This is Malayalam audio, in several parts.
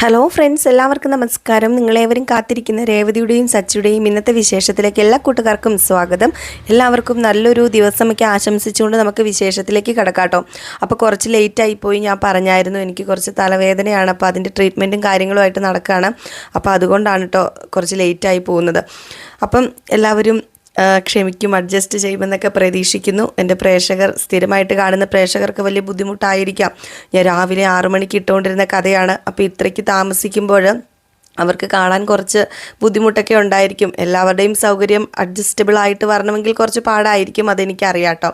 ഹലോ ഫ്രണ്ട്സ് എല്ലാവർക്കും നമസ്കാരം. നിങ്ങളേവരും കാത്തിരിക്കുന്ന രേവതിയുടെയും സച്ചിയുടെയും ഇന്നത്തെ വിശേഷത്തിലേക്ക് എല്ലാ കൂട്ടുകാർക്കും സ്വാഗതം. എല്ലാവർക്കും നല്ലൊരു ദിവസമൊക്കെ ആശംസിച്ചുകൊണ്ട് നമുക്ക് വിശേഷത്തിലേക്ക് കിടക്കാട്ടോ. അപ്പോൾ കുറച്ച് ലേറ്റ് പോയി ഞാൻ പറഞ്ഞായിരുന്നു എനിക്ക് കുറച്ച് തലവേദനയാണ്. അപ്പോൾ അതിന്റെ ട്രീറ്റ്മെന്റും കാര്യങ്ങളുമായിട്ട് നടക്കുകയാണ് അപ്പോൾ അതുകൊണ്ടാണ് കേട്ടോ കുറച്ച് ലേറ്റായി പോകുന്നത്. അപ്പം എല്ലാവരും ക്ഷമിക്കും അഡ്ജസ്റ്റ് ചെയ്യുമെന്നൊക്കെ പ്രതീക്ഷിക്കുന്നു. എന്റെ പ്രേക്ഷകർ സ്ഥിരമായിട്ട് കാണുന്ന പ്രേക്ഷകർക്ക് വലിയ ബുദ്ധിമുട്ടായിരിക്കാം. ഞാൻ രാവിലെ ആറു മണിക്ക് ഇട്ടുകൊണ്ടിരുന്ന കഥയാണ്. അപ്പോൾ ഇത്രയ്ക്ക് താമസിക്കുമ്പോൾ അവർക്ക് കാണാൻ കുറച്ച് ബുദ്ധിമുട്ടൊക്കെ ഉണ്ടായിരിക്കും. എല്ലാവരുടെയും സൗകര്യം അഡ്ജസ്റ്റബിൾ ആയിട്ട് വരണമെങ്കിൽ കുറച്ച് പാടായിരിക്കും അതെനിക്കറിയാം കേട്ടോ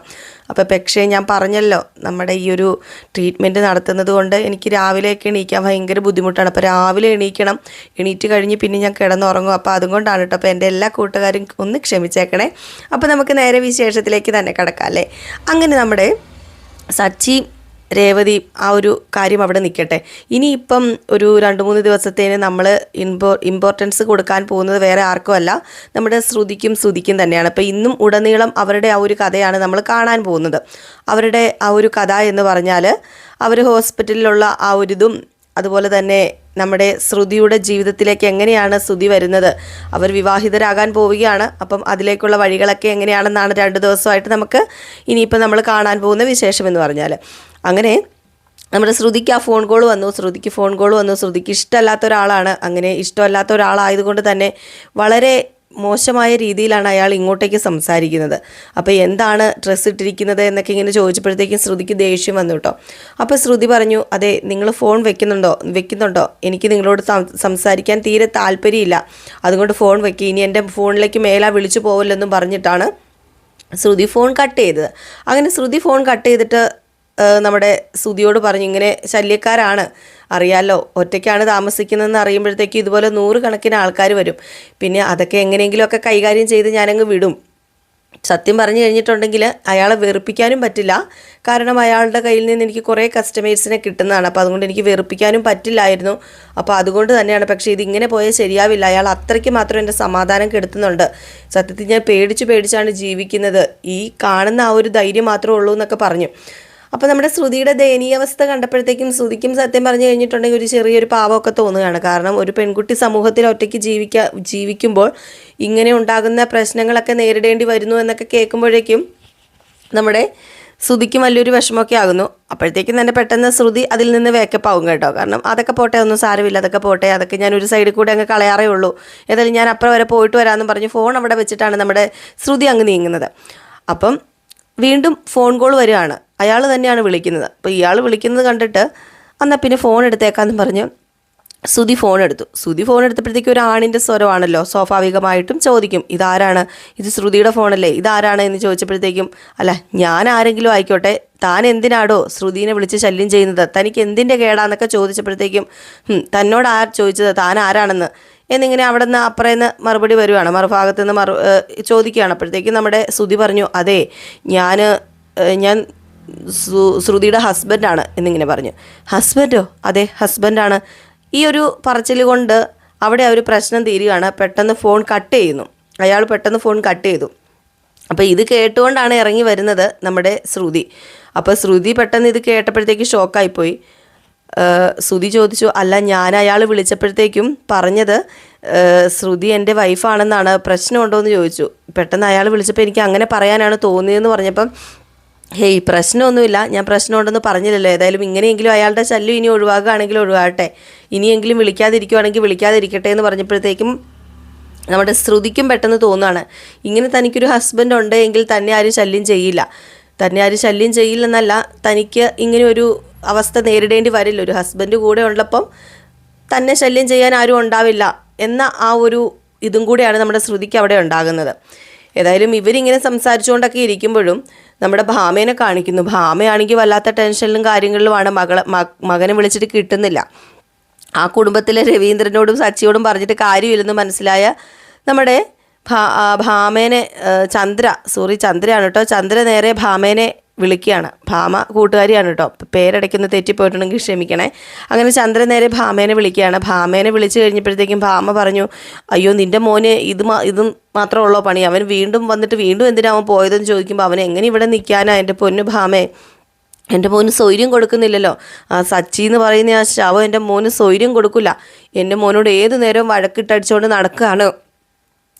അപ്പോൾ പക്ഷേ ഞാൻ പറഞ്ഞല്ലോ നമ്മുടെ ഈ ഒരു ട്രീറ്റ്മെന്റ് നടത്തുന്നത് കൊണ്ട് എനിക്ക് രാവിലെയൊക്കെ എണീക്കാൻ ഭയങ്കര ബുദ്ധിമുട്ടാണ്. അപ്പോൾ രാവിലെ എണീക്കണം എണീറ്റ് കഴിഞ്ഞ് പിന്നെ ഞാൻ കിടന്നുറങ്ങും. അപ്പോൾ അതുകൊണ്ടാണ് കേട്ടോ അപ്പോൾ എന്റെ എല്ലാ കൂട്ടുകാരും ഒന്ന് ക്ഷമിച്ചേക്കണേ. അപ്പോൾ നമുക്ക് നേരെ വിശേഷത്തിലേക്ക് തന്നെ കിടക്കാം അല്ലേ? അങ്ങനെ നമ്മുടെ സച്ചി രേവതി ആ ഒരു കാര്യം അവിടെ നിൽക്കട്ടെ. ഇനിയിപ്പം ഒരു രണ്ട് മൂന്ന് ദിവസത്തേന് നമ്മൾ ഇമ്പോ ഇമ്പോർട്ടൻസ് കൊടുക്കാൻ പോകുന്നത് വേറെ ആർക്കും അല്ല. നമ്മുടെ ശ്രുതിക്കും ശ്രുതിക്കും തന്നെയാണ്. അപ്പോൾ ഇന്നും ഉടനീളം അവരുടെ ആ ഒരു കഥയാണ് നമ്മൾ കാണാൻ പോകുന്നത്. അവരുടെ ആ ഒരു കഥ എന്ന് പറഞ്ഞാൽ അവർ ഹോസ്പിറ്റലിലുള്ള ആ ഒരു ഇതും അതുപോലെ തന്നെ നമ്മുടെ ശ്രുതിയുടെ ജീവിതത്തിലേക്ക് എങ്ങനെയാണ് ശ്രുതി വരുന്നത്? അവർ വിവാഹിതരാകാൻ പോവുകയാണ്. അപ്പം അതിലേക്കുള്ള വഴികളൊക്കെ എങ്ങനെയാണെന്നാണ് രണ്ട് ദിവസമായിട്ട് നമുക്ക് ഇനിയിപ്പോൾ നമ്മൾ കാണാൻ പോകുന്ന വിശേഷം എന്ന് പറഞ്ഞാൽ. അങ്ങനെ നമ്മുടെ ശ്രുതിക്ക് ആ ഫോൺ കോൾ വന്നു. ശ്രുതിക്ക് ഫോൺ കോൾ വന്നു. ശ്രുതിക്ക് ഇഷ്ടമല്ലാത്ത ഒരാളാണ്. അങ്ങനെ ഇഷ്ടമല്ലാത്ത ഒരാളായതുകൊണ്ട് തന്നെ വളരെ മോശമായ രീതിയിലാണ് അയാൾ ഇങ്ങോട്ടേക്ക് സംസാരിക്കുന്നത്. അപ്പോൾ എന്താണ് ഡ്രസ്സ് ഇട്ടിരിക്കുന്നത് എന്നൊക്കെ ഇങ്ങനെ ചോദിച്ചപ്പോഴത്തേക്കും ശ്രുതിക്ക് ദേഷ്യം വന്നു കേട്ടോ. അപ്പോൾ ശ്രുതി പറഞ്ഞു അതെ നിങ്ങൾ ഫോൺ വെക്കുന്നുണ്ടോ? വെക്കുന്നുണ്ടോ? എനിക്ക് നിങ്ങളോട് സംസാരിക്കാൻ തീരെ താല്പര്യമില്ല. അതുകൊണ്ട് ഫോൺ വെക്കുക ഇനി എന്റെ ഫോണിലേക്ക് മേലാ വിളിച്ചു പോവില്ലെന്നും പറഞ്ഞിട്ടാണ് ശ്രുതി ഫോൺ കട്ട് ചെയ്തത്. അങ്ങനെ ശ്രുതി ഫോൺ കട്ട് ചെയ്തിട്ട് നമ്മുടെ ശ്രുതിയോട് പറഞ്ഞു ഇങ്ങനെ ശല്യക്കാരാണ്. അറിയാലോ ഒറ്റയ്ക്കാണ് താമസിക്കുന്നതെന്ന് അറിയുമ്പോഴത്തേക്കും ഇതുപോലെ നൂറുകണക്കിന് ആൾക്കാർ വരും. പിന്നെ അതൊക്കെ എങ്ങനെയെങ്കിലുമൊക്കെ കൈകാര്യം ചെയ്ത് ഞാനങ്ങ് വിടും. സത്യം പറഞ്ഞു കഴിഞ്ഞിട്ടുണ്ടെങ്കിൽ അയാളെ വെറുപ്പിക്കാനും പറ്റില്ല. കാരണം അയാളുടെ കയ്യിൽ നിന്ന് എനിക്ക് കുറേ കസ്റ്റമേഴ്സിനെ കിട്ടുന്നതാണ്. അപ്പോൾ അതുകൊണ്ട് എനിക്ക് വെറുപ്പിക്കാനും പറ്റില്ലായിരുന്നു. അപ്പോൾ അതുകൊണ്ട് തന്നെയാണ്. പക്ഷേ ഇതിങ്ങനെ പോയാൽ ശരിയാവില്ല. അയാൾ അത്രയ്ക്ക് മാത്രം എന്റെ സമാധാനം കെടുത്തുന്നുണ്ട്. സത്യത്തിൽ ഞാൻ പേടിച്ച് പേടിച്ചാണ് ജീവിക്കുന്നത്. ഈ കാണുന്ന ആ ഒരു ധൈര്യം മാത്രമേ ഉള്ളൂ എന്നൊക്കെ പറഞ്ഞു. അപ്പോൾ നമ്മുടെ ശ്രുതിയുടെ ദയനീയാവസ്ഥ കണ്ടപ്പോഴത്തേക്കും ശ്രുതിക്കും സത്യം പറഞ്ഞു കഴിഞ്ഞിട്ടുണ്ടെങ്കിൽ ഒരു ചെറിയൊരു പാവമൊക്കെ തോന്നുകയാണ്. കാരണം ഒരു പെൺകുട്ടി സമൂഹത്തിൽ ഒറ്റയ്ക്ക് ജീവിക്ക ജീവിക്കുമ്പോൾ ഇങ്ങനെ ഉണ്ടാകുന്ന പ്രശ്നങ്ങളൊക്കെ നേരിടേണ്ടി വരുന്നു എന്നൊക്കെ കേൾക്കുമ്പോഴേക്കും നമ്മുടെ ശ്രുതിക്കും വലിയൊരു വിഷമമൊക്കെ ആകുന്നു. അപ്പോഴത്തേക്കും തന്നെ പെട്ടെന്ന് ശ്രുതി അതിൽ നിന്ന് വേക്കപ്പ് ആവും കേട്ടോ. കാരണം അതൊക്കെ പോട്ടെ ഒന്നും സാരമില്ല അതൊക്കെ പോട്ടെ അതൊക്കെ ഞാൻ ഒരു സൈഡിൽ കൂടെ അങ്ങ് കളയാറേ ഉള്ളൂ. ഏതായാലും ഞാൻ അപ്പുറം വരെ പോയിട്ട് വരാമെന്ന് പറഞ്ഞ്. ഫോൺ അവിടെ വെച്ചിട്ടാണ് നമ്മുടെ ശ്രുതി അങ്ങ് നീങ്ങുന്നത്. അപ്പം വീണ്ടും ഫോൺ കോൾ വരികയാണ്. അയാൾ തന്നെയാണ് വിളിക്കുന്നത്. അപ്പോൾ ഇയാൾ വിളിക്കുന്നത് കണ്ടിട്ട് എന്നാൽ പിന്നെ ഫോൺ എടുത്തേക്കാന്ന് പറഞ്ഞ് സുധി ഫോൺ എടുത്തു. സുധി ഫോൺ എടുത്തപ്പോഴത്തേക്കും ഒരു ആണിന്റെ സ്വരമാണല്ലോ. സ്വാഭാവികമായിട്ടും ചോദിക്കും ഇതാരാണ്? ഇത് ശ്രുതിയുടെ ഫോണല്ലേ ഇതാരാണ്? എന്ന് ചോദിച്ചപ്പോഴത്തേക്കും അല്ല ഞാൻ ആരെങ്കിലും ആയിക്കോട്ടെ. താൻ എന്തിനാടോ ശ്രുതിനെ വിളിച്ച് ശല്യം ചെയ്യുന്നത്? തനിക്ക് എന്തിന്റെ കേടാന്നൊക്കെ ചോദിച്ചപ്പോഴത്തേക്കും "ഹും, തന്നോട് ആർ ചോദിച്ചത്? താൻ ആരാണെന്ന്? എന്നിങ്ങനെ അവിടെ നിന്ന് അപ്പുറേന്ന് മറുപടി വരുവാണ്. മറുഭാഗത്ത് നിന്ന് മറു ചോദിക്കുകയാണ്. അപ്പോഴത്തേക്കും നമ്മുടെ ശ്രുതി പറഞ്ഞു അതെ ഞാൻ ഞാൻ ശ്രുതിയുടെ ഹസ്ബൻഡാണ് എന്നിങ്ങനെ പറഞ്ഞു. ഹസ്ബൻഡോ അതെ ഹസ്ബൻഡാണ് ഈ ഒരു പറച്ചിൽ കൊണ്ട് അവിടെ ഒരു പ്രശ്നം തീരുകയാണ്. പെട്ടെന്ന് ഫോൺ കട്ട് ചെയ്യുന്നു. അയാൾ പെട്ടെന്ന് ഫോൺ കട്ട് ചെയ്തു. അപ്പോൾ ഇത് കേട്ടുകൊണ്ടാണ് ഇറങ്ങി വരുന്നത് നമ്മുടെ ശ്രുതി. അപ്പോൾ ശ്രുതി പെട്ടെന്ന് ഇത് കേട്ടപ്പോഴത്തേക്ക് ഷോക്കായിപ്പോയി ശ്രുതി ചോദിച്ചു അല്ല ഞാൻ അയാൾ വിളിച്ചപ്പോഴത്തേക്കും പറഞ്ഞത് ശ്രുതി എന്റെ വൈഫാണെന്നാണ് പ്രശ്നമുണ്ടോ എന്ന് ചോദിച്ചു. പെട്ടെന്ന് അയാൾ വിളിച്ചപ്പോൾ എനിക്ക് അങ്ങനെ പറയാനാണ് തോന്നിയതെന്ന് പറഞ്ഞപ്പം ഹേയ് പ്രശ്നമൊന്നുമില്ല ഞാൻ പ്രശ്നമുണ്ടെന്ന് പറഞ്ഞില്ലല്ലോ ഏതായാലും ഇങ്ങനെയെങ്കിലും അയാളുടെ ശല്യം ഇനി ഒഴിവാക്കുകയാണെങ്കിൽ ഒഴിവാകട്ടെ. ഇനിയെങ്കിലും വിളിക്കാതിരിക്കുവാണെങ്കിൽ വിളിക്കാതിരിക്കട്ടെ എന്ന് പറഞ്ഞപ്പോഴത്തേക്കും നമ്മുടെ ശ്രുതിക്കും പെട്ടെന്ന് തോന്നുകയാണ് ഇങ്ങനെ തനിക്കൊരു ഹസ്ബൻഡ് ഉണ്ട് എങ്കിൽ തന്നെ ആരും ശല്യം ചെയ്യില്ല. തന്നെ ആരും ശല്യം ചെയ്യില്ലെന്നല്ല തനിക്ക് ഇങ്ങനെ ഒരു അവസ്ഥ നേരിടേണ്ടി വരില്ല. ഒരു ഹസ്ബൻഡ് കൂടെ ഉള്ളപ്പം തന്നെ ശല്യം ചെയ്യാൻ ആരും ഉണ്ടാവില്ല എന്ന ആ ഒരു ഇതും കൂടെയാണ് നമ്മുടെ ശ്രുതിക്ക് അവിടെ ഉണ്ടാകുന്നത്. ഏതായാലും ഇവരിങ്ങനെ സംസാരിച്ചുകൊണ്ടൊക്കെ ഇരിക്കുമ്പോഴും നമ്മുടെ ഭാമേനെ കാണിക്കുന്നു. ഭാമയാണെങ്കിൽ വല്ലാത്ത ടെൻഷനിലും കാര്യങ്ങളിലുമാണ് മകളെ മകനെ വിളിച്ചിട്ട് കിട്ടുന്നില്ല. ആ കുടുംബത്തിലെ രവീന്ദ്രനോടും സച്ചിയോടും പറഞ്ഞിട്ട് കാര്യമില്ലെന്ന് മനസ്സിലായ നമ്മുടെ ഭാമേനെ ചന്ദ്ര സോറി ചന്ദ്രയാണ് കേട്ടോ. ചന്ദ്ര നേരെ ഭാമേനെ വിളിക്കുകയാണ്. ഭാമ കൂട്ടുകാരിയാണ് കേട്ടോ. പേരടയ്ക്കുന്ന തെറ്റിപ്പോയിട്ടുണ്ടെങ്കിൽ ക്ഷമിക്കണേ. അങ്ങനെ ചന്ദ്രൻ നേരെ ഭാമേനെ വിളിക്കുകയാണ്. ഭാമേനെ വിളിച്ചു കഴിഞ്ഞപ്പോഴത്തേക്കും ഭാമ പറഞ്ഞു അയ്യോ നിന്റെ മോനെ ഇത് മാ ഇതും മാത്രമേ ഉള്ളോ പണി. അവൻ വീണ്ടും വന്നിട്ട് വീണ്ടും എന്തിനാ അവൻ പോയതെന്ന് ചോദിക്കുമ്പോൾ അവൻ എങ്ങനെ ഇവിടെ നിൽക്കാനാ എന്റെ പൊന്നു ഭാമേ? എന്റെ മോന് സ്വൈര്യം കൊടുക്കുന്നില്ലല്ലോ. ആ സച്ചി എന്ന് പറയുന്ന ആ ശവം എന്റെ മോന് സ്വൈര്യം കൊടുക്കില്ല എന്റെ മോനോട് ഏത് നേരവും വഴക്കിട്ടടിച്ചുകൊണ്ട് നടക്കുകയാണ്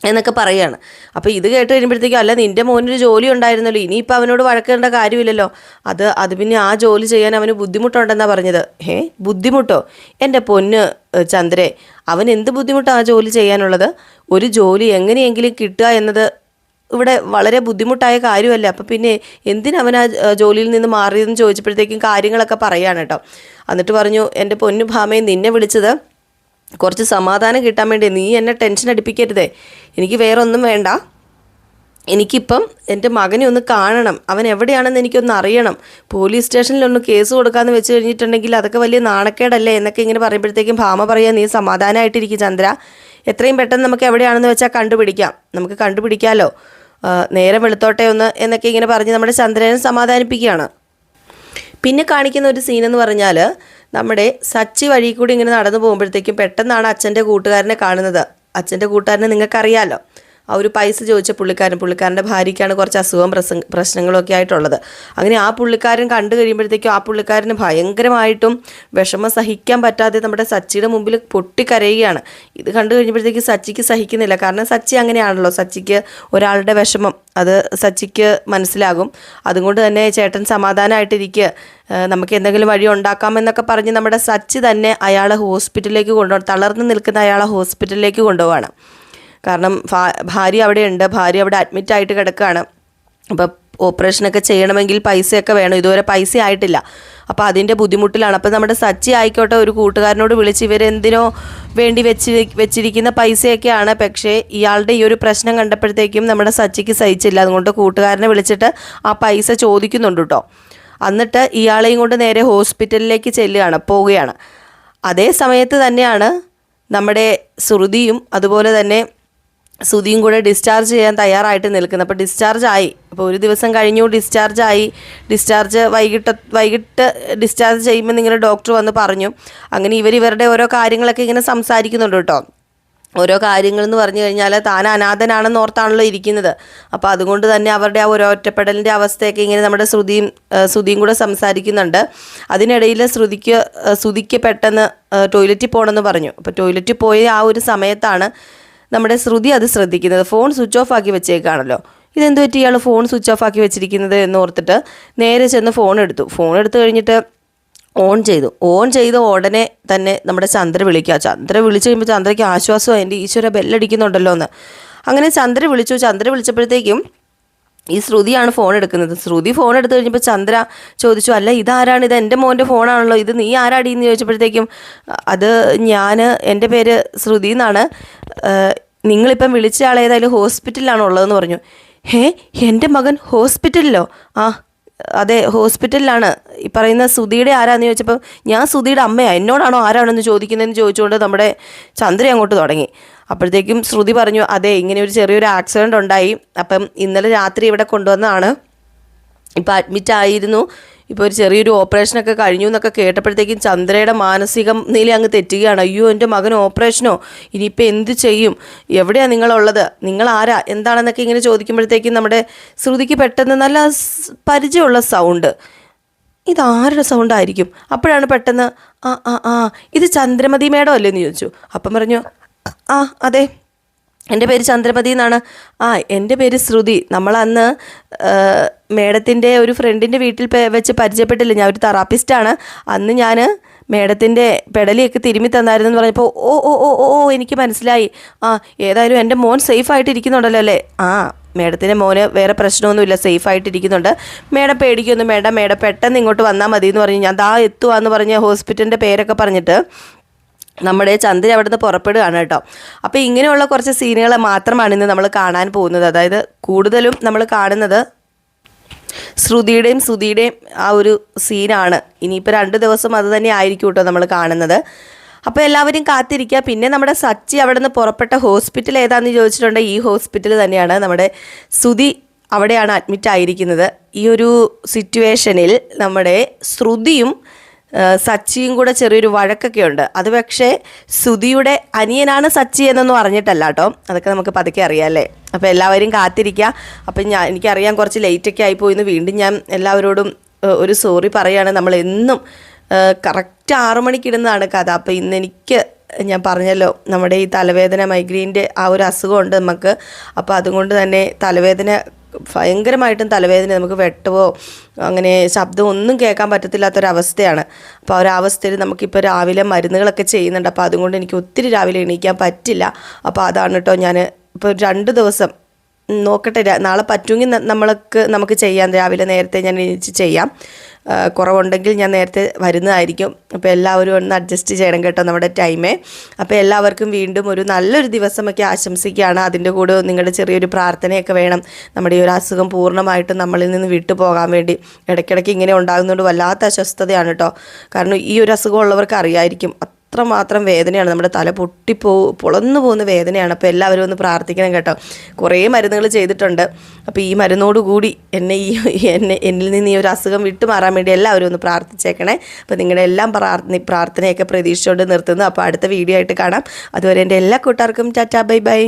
എന്നൊക്കെ പറയുകയാണ്. അപ്പോൾ ഇത് കേട്ട് കഴിയുമ്പോഴത്തേക്കും അല്ല നിന്റെ മോനൊരു ജോലി ഉണ്ടായിരുന്നല്ലോ ഇനിയിപ്പോൾ അവനോട് വഴക്കേണ്ട കാര്യമില്ലല്ലോ. അത് അത് പിന്നെ ആ ജോലി ചെയ്യാൻ അവന് ബുദ്ധിമുട്ടുണ്ടെന്നാണ് പറഞ്ഞത്. ഏ ബുദ്ധിമുട്ടോ? എന്റെ പൊന്ന് ചന്ദ്രേ അവൻ എന്ത് ബുദ്ധിമുട്ടാണ് ആ ജോലി ചെയ്യാനുള്ളത്? ഒരു ജോലി എങ്ങനെയെങ്കിലും കിട്ടുക എന്നത് ഇവിടെ വളരെ ബുദ്ധിമുട്ടായ കാര്യമല്ല? അപ്പം പിന്നെ എന്തിനവൻ ആ ജോലിയിൽ നിന്ന് മാറിയതെന്ന് ചോദിച്ചപ്പോഴത്തേക്കും കാര്യങ്ങളൊക്കെ പറയാണ് കേട്ടോ. എന്നിട്ട് പറഞ്ഞു എന്റെ പൊന്നു ഭാമയെ നിന്നെ വിളിച്ചത് കുറച്ച് സമാധാനം കിട്ടാൻ വേണ്ടി നീ എന്നെ ടെൻഷൻ അടിപ്പിക്കരുതേ. എനിക്ക് വേറെ ഒന്നും വേണ്ട. എനിക്കിപ്പം എന്റെ മകനെ ഒന്ന് കാണണം. അവൻ എവിടെയാണെന്ന് എനിക്കൊന്ന് അറിയണം. പോലീസ് സ്റ്റേഷനിലൊന്ന് കേസ് കൊടുക്കാമെന്ന് വെച്ച് കഴിഞ്ഞിട്ടുണ്ടെങ്കിൽ അതൊക്കെ വലിയ നാണക്കേടല്ലേ എന്നൊക്കെ ഇങ്ങനെ പറയുമ്പോഴത്തേക്കും ഭാമ പറയാൻ നീ സമാധാനമായിട്ടിരിക്കും ചന്ദ്ര. എത്രയും പെട്ടെന്ന് നമുക്ക് എവിടെയാണെന്ന് വെച്ചാൽ കണ്ടുപിടിക്കാം. നമുക്ക് കണ്ടുപിടിക്കാമല്ലോ നേരം വെളുത്തോട്ടെ ഒന്ന് എന്നൊക്കെ ഇങ്ങനെ പറഞ്ഞ് നമ്മുടെ ചന്ദ്രനെ സമാധാനിപ്പിക്കുകയാണ്. പിന്നെ കാണിക്കുന്ന ഒരു സീൻ എന്ന് പറഞ്ഞാൽ നമ്മുടെ സച്ചി വഴി കൂടി ഇങ്ങനെ നടന്നു പോകുമ്പോഴത്തേക്കും പെട്ടെന്നാണ് അച്ഛന്റെ കൂട്ടുകാരനെ കാണുന്നത്. അച്ഛന്റെ കൂട്ടുകാരനെ നിങ്ങൾക്കറിയാലോ. ആ ഒരു പൈസ ചോദിച്ച പുള്ളിക്കാരൻ പുള്ളിക്കാരന്റെ ഭാര്യയ്ക്കാണ് കുറച്ച് അസുഖം പ്രസംഗ പ്രശ്നങ്ങളൊക്കെ ആയിട്ടുള്ളത്. അങ്ങനെ ആ പുള്ളിക്കാരൻ കണ്ടു കഴിയുമ്പോഴത്തേക്കും ആ പുള്ളിക്കാരന് ഭയങ്കരമായിട്ടും വിഷമം സഹിക്കാൻ പറ്റാതെ നമ്മുടെ സച്ചിയുടെ മുമ്പിൽ പൊട്ടിക്കരയുകയാണ്. ഇത് കണ്ടു കഴിഞ്ഞപ്പോഴത്തേക്ക് സച്ചിക്ക് സഹിക്കുന്നില്ല. കാരണം സച്ചി അങ്ങനെയാണല്ലോ. സച്ചിക്ക് ഒരാളുടെ വിഷമം അത് സച്ചിക്ക് മനസ്സിലാകും. അതുകൊണ്ട് തന്നെ ചേട്ടൻ സമാധാനമായിട്ടിരിക്കുക. നമുക്ക് എന്തെങ്കിലും വഴി ഉണ്ടാക്കാമെന്നൊക്കെ പറഞ്ഞ് നമ്മുടെ സച്ചി തന്നെ അയാളെ ഹോസ്പിറ്റലിലേക്ക് കൊണ്ടുപോകണം തളർന്നു നിൽക്കുന്ന അയാളെ ഹോസ്പിറ്റലിലേക്ക് കൊണ്ടുപോവാണ്. കാരണം ഭാര്യ അവിടെ ഉണ്ട് ഭാര്യ അവിടെ അഡ്മിറ്റ് ആയിട്ട് കിടക്കുകയാണ്. അപ്പോൾ ഓപ്പറേഷനൊക്കെ ചെയ്യണമെങ്കിൽ പൈസയൊക്കെ വേണം. ഇതുവരെ പൈസ ആയിട്ടില്ല. അപ്പോൾ അതിന്റെ ബുദ്ധിമുട്ടിലാണ്. അപ്പോൾ നമ്മുടെ സച്ചി ആയിക്കോട്ടെ ഒരു കൂട്ടുകാരനോട് വിളിച്ച് ഇവരെന്തിനോ വേണ്ടി വെച്ച് വെച്ചിരിക്കുന്ന പൈസയൊക്കെയാണ്. പക്ഷേ ഇയാളുടെ ഈ ഒരു പ്രശ്നം കണ്ടപ്പോഴത്തേക്കും നമ്മുടെ സച്ചിക്ക് സഹിച്ചില്ല. അതുകൊണ്ട് കൂട്ടുകാരനെ വിളിച്ചിട്ട് ആ പൈസ ചോദിക്കുന്നുണ്ട് കേട്ടോ എന്നിട്ട് ഇയാളെയും കൊണ്ട് നേരെ ഹോസ്പിറ്റലിലേക്ക് ചെല്ലുകയാണ് പോവുകയാണ്. അതേ സമയത്ത് തന്നെയാണ് നമ്മുടെ ശ്രുതിയും അതുപോലെ തന്നെ സുധിയും കൂടെ ഡിസ്ചാർജ് ചെയ്യാൻ തയ്യാറായിട്ട് നിൽക്കുന്നത് അപ്പോൾ ഡിസ്ചാർജ് ആയി. അപ്പോൾ ഒരു ദിവസം കഴിഞ്ഞു ഡിസ്ചാർജ് ആയി. ഡിസ്ചാർജ് വൈകിട്ട് വൈകിട്ട് ഡിസ്ചാർജ് ചെയ്യുമ്പോൾ നിങ്ങളുടെ ഡോക്ടർ വന്ന് പറഞ്ഞു. അങ്ങനെ ഇവർ ഇവരുടെ ഓരോ കാര്യങ്ങളൊക്കെ ഇങ്ങനെ സംസാരിക്കുന്നുണ്ട് കേട്ടോ. ഓരോ കാര്യങ്ങളെന്ന് പറഞ്ഞു കഴിഞ്ഞാൽ താൻ അനാഥനാണെന്ന് ഓർത്താണല്ലോ ഇരിക്കുന്നത്. അപ്പോൾ അതുകൊണ്ട് തന്നെ അവരുടെ ആ ഒരു ഒറ്റപ്പെടലിന്റെ അവസ്ഥയൊക്കെ ഇങ്ങനെ നമ്മുടെ ശ്രുതിയും ശ്രുതിയും കൂടെ സംസാരിക്കുന്നുണ്ട്. അതിനിടയിൽ ശ്രുതിക്ക് ശ്രുതിക്ക് പെട്ടെന്ന് ടോയ്ലറ്റിൽ പോകണമെന്ന് പറഞ്ഞു. അപ്പോൾ ടോയ്ലറ്റിൽ പോയ ആ ഒരു സമയത്താണ് നമ്മുടെ ശ്രുതി അത് ശ്രദ്ധിക്കുന്നത്. ഫോൺ സ്വിച്ച് ഓഫ് ആക്കി വെച്ചേക്കാണല്ലോ. ഇതെന്ത് പറ്റി? ഇയാൾ ഫോൺ സ്വിച്ച് ഓഫ് ആക്കി വെച്ചിരിക്കുന്നത് എന്ന് ഓർത്തിട്ട് നേരെ ചെന്ന് ഫോൺ എടുത്തു. ഫോൺ എടുത്തു കഴിഞ്ഞിട്ട് ഓൺ ചെയ്തു. ഓൺ ചെയ്ത ഉടനെ തന്നെ നമ്മുടെ ചന്ദ്ര വിളിക്കുക. ചന്ദ്ര വിളിച്ചു കഴിയുമ്പോൾ ചന്ദ്രയ്ക്ക് ആശ്വാസമായി. എന്റെ ഈശ്വര ബെല്ലടിക്കുന്നുണ്ടല്ലോ എന്ന്. അങ്ങനെ ചന്ദ്ര വിളിച്ചു. ചന്ദ്ര വിളിച്ചപ്പോഴത്തേക്കും ഈ ശ്രുതിയാണ് ഫോൺ എടുക്കുന്നത്. ശ്രുതി ഫോൺ എടുത്തു കഴിഞ്ഞപ്പോൾ ചന്ദ്ര ചോദിച്ചു അല്ല ഇതാരാണ്? ഇത് എന്റെ മോന്റെ ഫോണാണല്ലോ. ഇത് നീ ആരാടി? എന്ന് ചോദിച്ചപ്പോഴത്തേക്കും അത് ഞാൻ എന്റെ പേര് ശ്രുതി എന്നാണ്. നിങ്ങളിപ്പം വിളിച്ച ആൾ ഏതായാലും ഹോസ്പിറ്റലിലാണ് ഉള്ളതെന്ന് പറഞ്ഞു. ഹേ എന്റെ മകൻ ഹോസ്പിറ്റലിലോ? ആ അതെ ഹോസ്പിറ്റലിലാണ്. ഈ പറയുന്ന സുധിയുടെ ആരാന്ന് ചോദിച്ചപ്പോൾ ഞാൻ സുധിയുടെ അമ്മയാണ് എന്നോടാണോ ആരാണെന്ന് ചോദിക്കുന്നതെന്ന് ചോദിച്ചുകൊണ്ട് നമ്മുടെ ചന്ദ്ര അങ്ങോട്ട് തുടങ്ങി. അപ്പോഴത്തേക്കും ശ്രുതി പറഞ്ഞു അതെ ഇങ്ങനെ ഒരു ചെറിയൊരു ആക്സിഡന്റ് ഉണ്ടായി. അപ്പം ഇന്നലെ രാത്രി ഇവിടെ കൊണ്ടുവന്നതാണ്. ഇപ്പോൾ അഡ്മിറ്റായിരുന്നു ഇപ്പോൾ ഒരു ചെറിയൊരു ഓപ്പറേഷനൊക്കെ കഴിഞ്ഞു എന്നൊക്കെ കേട്ടപ്പോഴത്തേക്കും ചന്ദ്രയുടെ മാനസിക നില അങ്ങ് തെറ്റുകയാണ്. അയ്യോ എന്റെ മകൻ ഓപ്പറേഷനോ ഇനിയിപ്പോൾ എന്ത് ചെയ്യും? എവിടെയാണ് നിങ്ങളുള്ളത്? നിങ്ങൾ ആരാ? എന്താണെന്നൊക്കെ ഇങ്ങനെ ചോദിക്കുമ്പോഴത്തേക്കും നമ്മുടെ ശ്രുതിക്ക് പെട്ടെന്ന് നല്ല പരിചയമുള്ള സൗണ്ട് ഇതാരുടെ സൗണ്ടായിരിക്കും അപ്പോഴാണ് പെട്ടെന്ന് ആ ആ ആ ഇത് ചന്ദ്രമതി മേഡം അല്ലേ? എന്ന് ചോദിച്ചു. അപ്പം പറഞ്ഞു ആ അതെ. എന്റെ പേര് ചന്ദ്രമതി എന്നാണ്. ആ എന്റെ പേര് ശ്രുതി. നമ്മൾ അന്ന് മേഡത്തിന്റെ ഒരു ഫ്രണ്ടിന്റെ വീട്ടിൽ വെച്ച് പരിചയപ്പെട്ടില്ല. ഞാൻ ഒരു തെറാപ്പിസ്റ്റാണ് അന്ന് ഞാൻ മേഡത്തിന്റെ പെടലിയൊക്കെ തിരുമ്മി തന്നായിരുന്നു എന്ന് പറഞ്ഞപ്പോൾ ഓ ഓ ഓ ഓ ഓ എനിക്ക് മനസ്സിലായി. ആ ഏതായാലും എന്റെ മോൻ സേഫ് ആയിട്ട് ഇരിക്കുന്നുണ്ടല്ലോ അല്ലേ? ആ മേഡത്തിന്റെ മോന് വേറെ പ്രശ്നമൊന്നുമില്ല. സേഫ് ആയിട്ട് ഇരിക്കുന്നുണ്ട് മേഡം പേടിക്കൊന്നും വേണ്ട. മേഡം പെട്ടെന്ന് ഇങ്ങോട്ട് വന്നാൽ മതി എന്ന് പറഞ്ഞു. ഞാൻ ദാ എത്തുവാന്ന് പറഞ്ഞ് ഹോസ്പിറ്റലിന്റെ പേരൊക്കെ പറഞ്ഞിട്ട് നമ്മുടെ ചന്ദ്ര അവിടുന്ന് പുറപ്പെടുകയാണ് കേട്ടോ. അപ്പോൾ ഇങ്ങനെയുള്ള കുറച്ച് സീനുകൾ മാത്രമാണ് ഇന്ന് നമ്മൾ കാണാൻ പോകുന്നത്. അതായത് കൂടുതലും നമ്മൾ കാണുന്നത് ശ്രുതിയുടെയും ശ്രുതിയുടെയും ആ ഒരു സീനാണ്. ഇനിയിപ്പോൾ രണ്ട് ദിവസം അത് തന്നെ ആയിരിക്കും കേട്ടോ നമ്മൾ കാണുന്നത്. അപ്പോൾ എല്ലാവരും കാത്തിരിക്കുക. പിന്നെ നമ്മുടെ സച്ചി അവിടെ നിന്ന് പുറപ്പെട്ട ഹോസ്പിറ്റൽ ഏതാണെന്ന് ചോദിച്ചിട്ടുണ്ടെങ്കിൽ ഈ ഹോസ്പിറ്റൽ തന്നെയാണ്. നമ്മുടെ ശ്രുതി അവിടെയാണ് അഡ്മിറ്റ് ആയിരിക്കുന്നത്. ഈ ഒരു സിറ്റുവേഷനിൽ നമ്മുടെ ശ്രുതിയും സച്ചിയും കൂടെ ചെറിയൊരു വഴക്കൊക്കെ ഉണ്ട് അത് പക്ഷേ സുധിയുടെ അനിയനാണ് സച്ചി എന്നൊന്നും അറിഞ്ഞിട്ടല്ല കേട്ടോ. അതൊക്കെ നമുക്ക് പതുക്കെ അറിയാമല്ലേ അപ്പോൾ എല്ലാവരും കാത്തിരിക്കുക അപ്പം ഞാൻ എനിക്കറിയാം കുറച്ച് ലേറ്റൊക്കെ ആയിപ്പോയിന്ന് വീണ്ടും ഞാൻ എല്ലാവരോടും ഒരു സോറി പറയുകയാണ് നമ്മൾ എന്നും കറക്റ്റ് ആറു മണിക്കിടുന്നതാണ് കഥ. അപ്പോൾ ഇന്ന് എനിക്ക് ഞാൻ പറഞ്ഞല്ലോ നമ്മുടെ ഈ തലവേദന മൈഗ്രെയിന്റെ ആ ഒരു അസുഖമുണ്ട് നമുക്ക്. അപ്പോൾ അതുകൊണ്ട് തന്നെ തലവേദന ഭയങ്കരമായിട്ടും തലവേദന നമുക്ക് വെട്ടവോ അങ്ങനെ ശബ്ദം ഒന്നും കേൾക്കാൻ പറ്റത്തില്ലാത്തൊരവസ്ഥയാണ്. അപ്പോൾ ആ ഒരു അവസ്ഥയിൽ നമുക്കിപ്പോൾ രാവിലെ മരുന്നുകളൊക്കെ ചെയ്യുന്നുണ്ട്. അപ്പോൾ അതുകൊണ്ട് എനിക്ക് ഒത്തിരി രാവിലെ എണീക്കാൻ പറ്റില്ല. അപ്പോൾ അതാണ് കേട്ടോ ഞാൻ ഇപ്പോൾ രണ്ട് ദിവസം നോക്കട്ടെ നാളെ പറ്റുമെങ്കിൽ നമ്മൾക്ക് നമുക്ക് ചെയ്യാം. രാവിലെ നേരത്തെ ഞാൻ എണീച്ച് ചെയ്യാം. കുറവുണ്ടെങ്കിൽ ഞാൻ നേരത്തെ വരുന്നതായിരിക്കും. അപ്പോൾ എല്ലാവരും ഒന്ന് അഡ്ജസ്റ്റ് ചെയ്യണം കേട്ടോ നമ്മുടെ ടൈമേ അപ്പോൾ എല്ലാവർക്കും വീണ്ടും ഒരു നല്ലൊരു ദിവസമൊക്കെ ആശംസിക്കുകയാണ്. അതിന്റെ കൂടെ നിങ്ങളുടെ ചെറിയൊരു പ്രാർത്ഥനയൊക്കെ വേണം. നമ്മുടെ ഈ ഒരു അസുഖം പൂർണമായിട്ടും നമ്മളിൽ നിന്ന് വിട്ടു പോകാൻ വേണ്ടി. ഇടയ്ക്കിടയ്ക്ക് ഇങ്ങനെ ഉണ്ടാകുന്നതുകൊണ്ട് വല്ലാത്ത അസ്വസ്ഥതയാണ് കേട്ടോ. കാരണം ഈ ഒരു അസുഖം ഉള്ളവർക്ക് അറിയായിരിക്കും. അത്രമാത്രം വേദനയാണ്. നമ്മുടെ തല പൊട്ടിപ്പോ പൊളന്നു പോകുന്ന വേദനയാണ്. അപ്പോൾ എല്ലാവരും ഒന്ന് പ്രാർത്ഥിക്കണം കേട്ടോ. കുറേ മരുന്നുകൾ ചെയ്തിട്ടുണ്ട്. അപ്പോൾ ഈ മരുന്നോടുകൂടി എന്നെ ഈ എന്നെ എന്നിൽ നിന്ന് ഈ ഒരു അസുഖം വിട്ടുമാറാൻ വേണ്ടി എല്ലാവരും ഒന്ന് പ്രാർത്ഥിച്ചേക്കണേ. അപ്പോൾ നിങ്ങളുടെ എല്ലാം പ്രാർത്ഥന പ്രാർത്ഥനയൊക്കെ പ്രതീക്ഷിച്ചുകൊണ്ട് നിർത്തുന്നു. അപ്പോൾ അടുത്ത വീഡിയോ ആയിട്ട് കാണാം. അതുവരെ എന്റെ എല്ലാ കൂട്ടുകാർക്കും ടാറ്റാ ബൈ ബൈ.